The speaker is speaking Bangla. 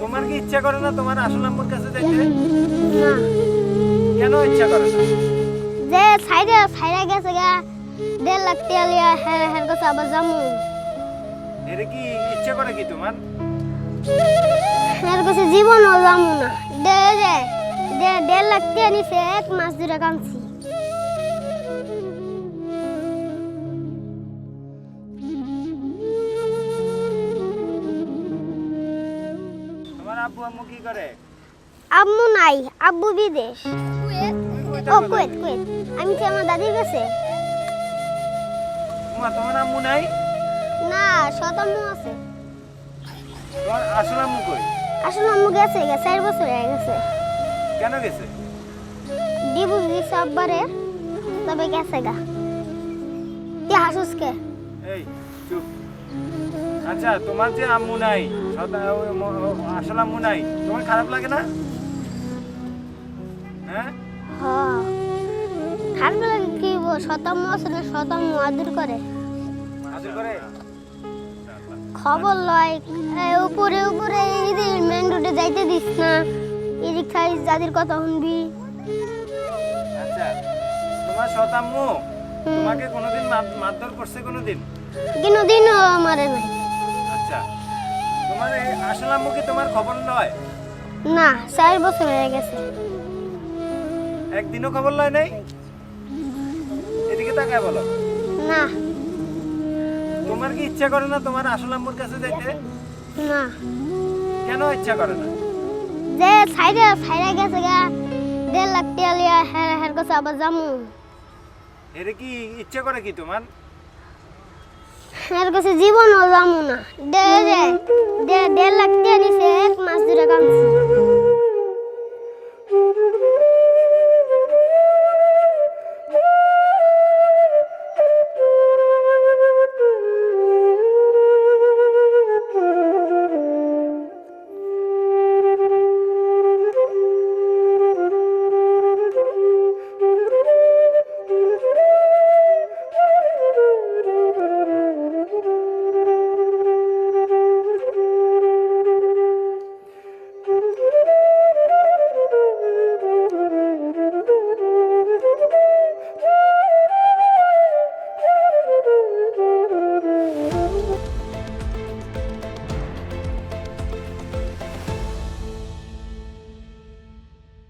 তোমার কি ইচ্ছা করে না তোমার আসল আম্মুর কাছে যাইতে? না কেন ইচ্ছা করে না? যে সাইডে সাইডে গেছে গা। দেড় লাখ টাকা লিয়া হ্যাঁ হ্যাঁ কাছে আবার যামু। এটা কি ইচ্ছা করে কি তোমার? হ্যাঁ কাছে জীবনও যামু না। দে দে দে দেড় লাখ টাকা নিছে এক মাস ধরে কাঁদছি। আম্মু কি করে? আম্মু নাই আব্বু বিদেশ। ও কুয়েত কুয়েত আমি কি আমার দাদির কাছে? তোমার তোমার আম্মু নাই? না শতাম্মু আছে। তোমার আসল আম্মু কই? আসলে আম্মু গেছে গেছে চার বছর হয়ে গেছে। কেন গেছে? ডিভোর্স দিছে আব্বারে তবে গেছে গা। কি হাসুস কে? এই চুপ। আচ্ছা তোমার যে আম্মু নাই আসল আম্মু নাই তোমার খারাপ লাগে না? হ্যাঁ? খারাপ লাগে কি শতাম্মু আছে না শতাম্মু আদর করে। আদর করে? খবর লয়। এই উপরে উপরে মেন রোডে যাইতে দিস না। এদিক খাই যাদের কথা শুনবি। আচ্ছা তোমার শতাম্মু তোমাকে কোনোদিন মারধর করছে কোনোদিন? কিন্তু দিনও আমারে নাই। আচ্ছা তোমার আসল আম্মু কি তোমার খবর নয়? না চার বছর হয়ে গেছে। একদিনও খবর লয় নাই? এদিকে তাকায় বলো। না। তোমার কি ইচ্ছা করে না তোমার আসল আম্মুর কাছে যাইতে? না। কেন ইচ্ছা করে না? যে সাইডে সাইডে গেছে গা। দেড় লাখ টাকা লিয়া হ্যাঁ হ্যাঁ কাছে আবার যামু। এটা কি ইচ্ছা করে কি তোমার? এর কাছে জীবনও যাব না। দে লাখ দিয়ে নিছে এক মাস ধরে কামছি।